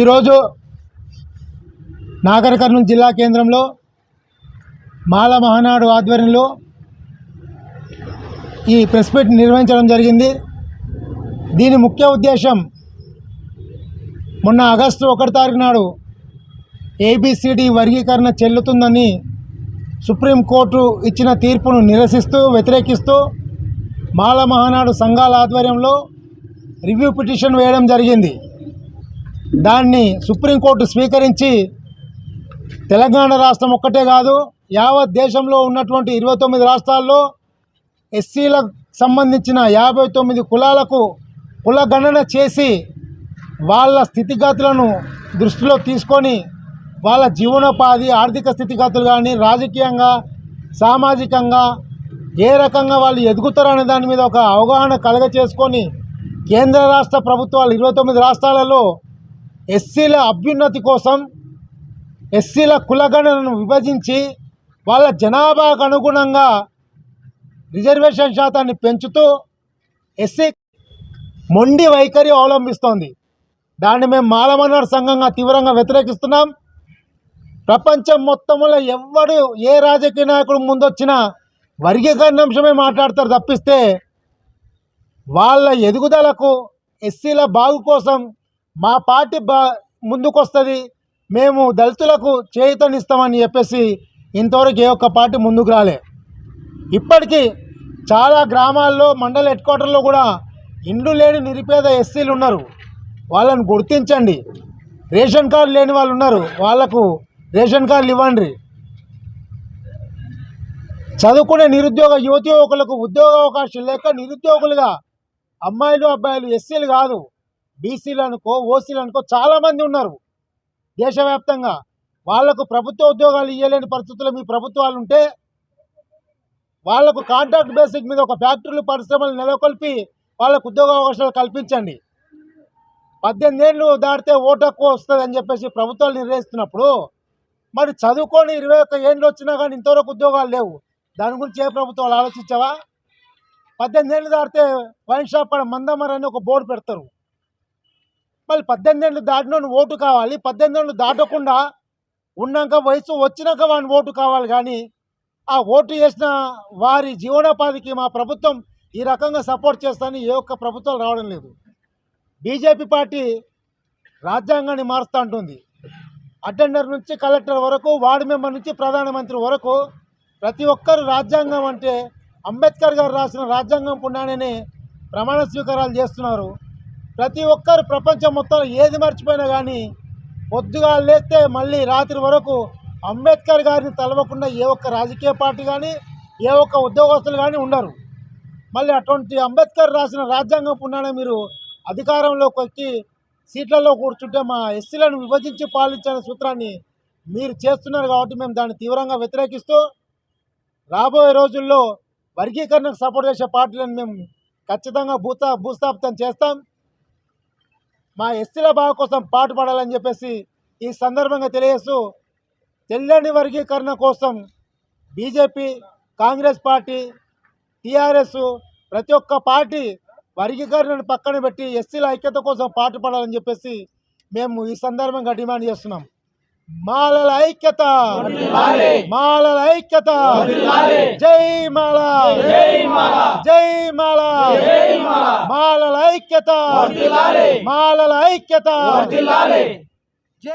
ఈరోజు నాగర్ కర్నూలు జిల్లా కేంద్రంలో మాల మహానాడు ఆధ్వర్యంలో ఈ ప్రెస్ మీట్ నిర్వహించడం జరిగింది. దీని ముఖ్య ఉద్దేశం మొన్న ఆగస్టు ఒకటి తారీఖు నాడు ఏబిసిడి వర్గీకరణ చెల్లుతుందని సుప్రీంకోర్టు ఇచ్చిన తీర్పును నిరసిస్తూ వ్యతిరేకిస్తూ మాల మహానాడు సంఘాల ఆధ్వర్యంలో రివ్యూ పిటిషన్ వేయడం జరిగింది. దాన్ని సుప్రీంకోర్టు స్వీకరించి తెలంగాణ రాష్ట్రం ఒక్కటే కాదు యావత్ దేశంలో ఉన్నటువంటి ఇరవై తొమ్మిది రాష్ట్రాల్లో ఎస్సీలకు సంబంధించిన యాభై తొమ్మిది కులాలకు కులగణన చేసి వాళ్ళ స్థితిగతులను దృష్టిలో తీసుకొని వాళ్ళ జీవనోపాధి ఆర్థిక స్థితిగతులు కానీ రాజకీయంగా సామాజికంగా ఏ రకంగా వాళ్ళు ఎదుగుతారనే దాని మీద ఒక అవగాహన కలగ చేసుకొని కేంద్ర రాష్ట్ర ప్రభుత్వాలు ఇరవై తొమ్మిది రాష్ట్రాలలో ఎస్సీల అభ్యున్నతి కోసం ఎస్సీల కులగణనను విభజించి వాళ్ళ జనాభాకు అనుగుణంగా రిజర్వేషన్ శాతాన్ని పెంచుతూ ఎస్సీ మొండి వైఖరి అవలంబిస్తోంది. దాన్ని మేము మాలమన్నాడు సంఘంగా తీవ్రంగా వ్యతిరేకిస్తున్నాం. ప్రపంచం మొత్తంలో ఎవ్వడు ఏ రాజకీయ నాయకుడు ముందొచ్చినా వర్గీకరణ అంశమే మాట్లాడతారు తప్పిస్తే వాళ్ళ ఎదుగుదలకు ఎస్సీల బాగు కోసం మా పార్టీ బా ముందుకొస్తుంది. మేము దళితులకు చేయుతనిస్తామని చెప్పేసి ఇంతవరకు ఏ ఒక్క పార్టీ ముందుకు రాలే. ఇప్పటికీ చాలా గ్రామాల్లో మండల హెడ్ క్వార్టర్లో కూడా ఇండ్లు లేని నిరుపేద ఎస్సీలు ఉన్నారు. వాళ్ళని గుర్తించండి. రేషన్ కార్డు లేని వాళ్ళు ఉన్నారు. వాళ్ళకు రేషన్ కార్డులు ఇవ్వండి. చదువుకునే నిరుద్యోగ యువతి యువకులకు ఉద్యోగ అవకాశం లేక నిరుద్యోగులుగా అమ్మాయిలు అబ్బాయిలు ఎస్సీలు కాదు. బీసీలు అనుకో ఓసీలు అనుకో చాలామంది ఉన్నారు. దేశవ్యాప్తంగా వాళ్ళకు ప్రభుత్వ ఉద్యోగాలు ఇవ్వలేని పరిస్థితుల్లో మీ ప్రభుత్వాలు ఉంటే వాళ్ళకు కాంట్రాక్ట్ బేసిక్ మీద ఒక ఫ్యాక్టరీలు పరిశ్రమలు నెలకొల్పి వాళ్ళకు ఉద్యోగ అవకాశాలు కల్పించండి. పద్దెనిమిది ఏళ్ళు దాటితే ఓటు హక్కు వస్తుంది అని చెప్పేసి ప్రభుత్వాలు నిర్ణయిస్తున్నప్పుడు మరి చదువుకొని ఇరవై ఒక్క ఏళ్ళు వచ్చినా కానీ ఇంతవరకు ఉద్యోగాలు లేవు. దాని గురించి ఏ ప్రభుత్వాలు ఆలోచించావా? పద్దెనిమిది ఏళ్ళు దాటితే వైన్ షాప్ కాడ మందమర్ అని ఒక బోర్డు పెడతారు. మళ్ళీ పద్దెనిమిది ఏళ్ళు దాటిన ఓటు కావాలి పద్దెనిమిది ఏళ్ళు దాటకుండా ఉన్నాక వయసు వచ్చినాక వాడిని ఓటు కావాలి కానీ ఆ ఓటు వేసిన వారి జీవనోపాధికి మా ప్రభుత్వం ఈ రకంగా సపోర్ట్ చేస్తానని ఏ ఒక్క ప్రభుత్వాలు రావడం లేదు. బీజేపీ పార్టీ రాజ్యాంగాన్ని మారుస్తూ ఉంటుంది అటెండర్ నుంచి కలెక్టర్ వరకు వార్డు మెంబర్ నుంచి ప్రధానమంత్రి వరకు ప్రతి ఒక్కరు రాజ్యాంగం అంటే అంబేద్కర్ గారు రాసిన రాజ్యాంగం పుణ్యాన్ని ప్రమాణ స్వీకారాలు చేస్తున్నారు. ప్రతి ఒక్కరు ప్రపంచం మొత్తం ఏది మర్చిపోయినా కానీ పొద్దుగా లేస్తే మళ్ళీ రాత్రి వరకు అంబేద్కర్ గారిని తలవకుండా ఏ ఒక్క రాజకీయ పార్టీ కానీ ఏ ఒక్క ఉద్యోగస్తులు కానీ ఉండరు. మళ్ళీ అటువంటి అంబేద్కర్ రాసిన రాజ్యాంగం పుణ్యాన మీరు అధికారంలోకి వచ్చి సీట్లలో కూర్చుంటే మా ఎస్సీలను విభజించి పాలించిన సూత్రాన్ని మీరు చేస్తున్నారు కాబట్టి మేము దాన్ని తీవ్రంగా వ్యతిరేకిస్తూ రాబోయే రోజుల్లో వర్గీకరణకు సపోర్ట్ చేసే పార్టీలను మేము ఖచ్చితంగా భూతా భూస్థాపితం చేస్తాం. మా ఎస్సీల బాగు కోసం పాటుపడాలని చెప్పేసి ఈ సందర్భంగా తెలియజేస్తూ తెల్లని వర్గీకరణ కోసం బీజేపీ కాంగ్రెస్ పార్టీ టీఆర్ఎస్ ప్రతి ఒక్క పార్టీ వర్గీకరణను పక్కన పెట్టి ఎస్సీల ఐక్యత కోసం పాటుపడాలని చెప్పేసి మేము ఈ సందర్భంగా డిమాండ్ చేస్తున్నాం. మాలల ఐక్యత! మాలల ఐక్యత! జై మాల! జై మాల! మాల! ఐక్యత. మాలల ఐక్యత.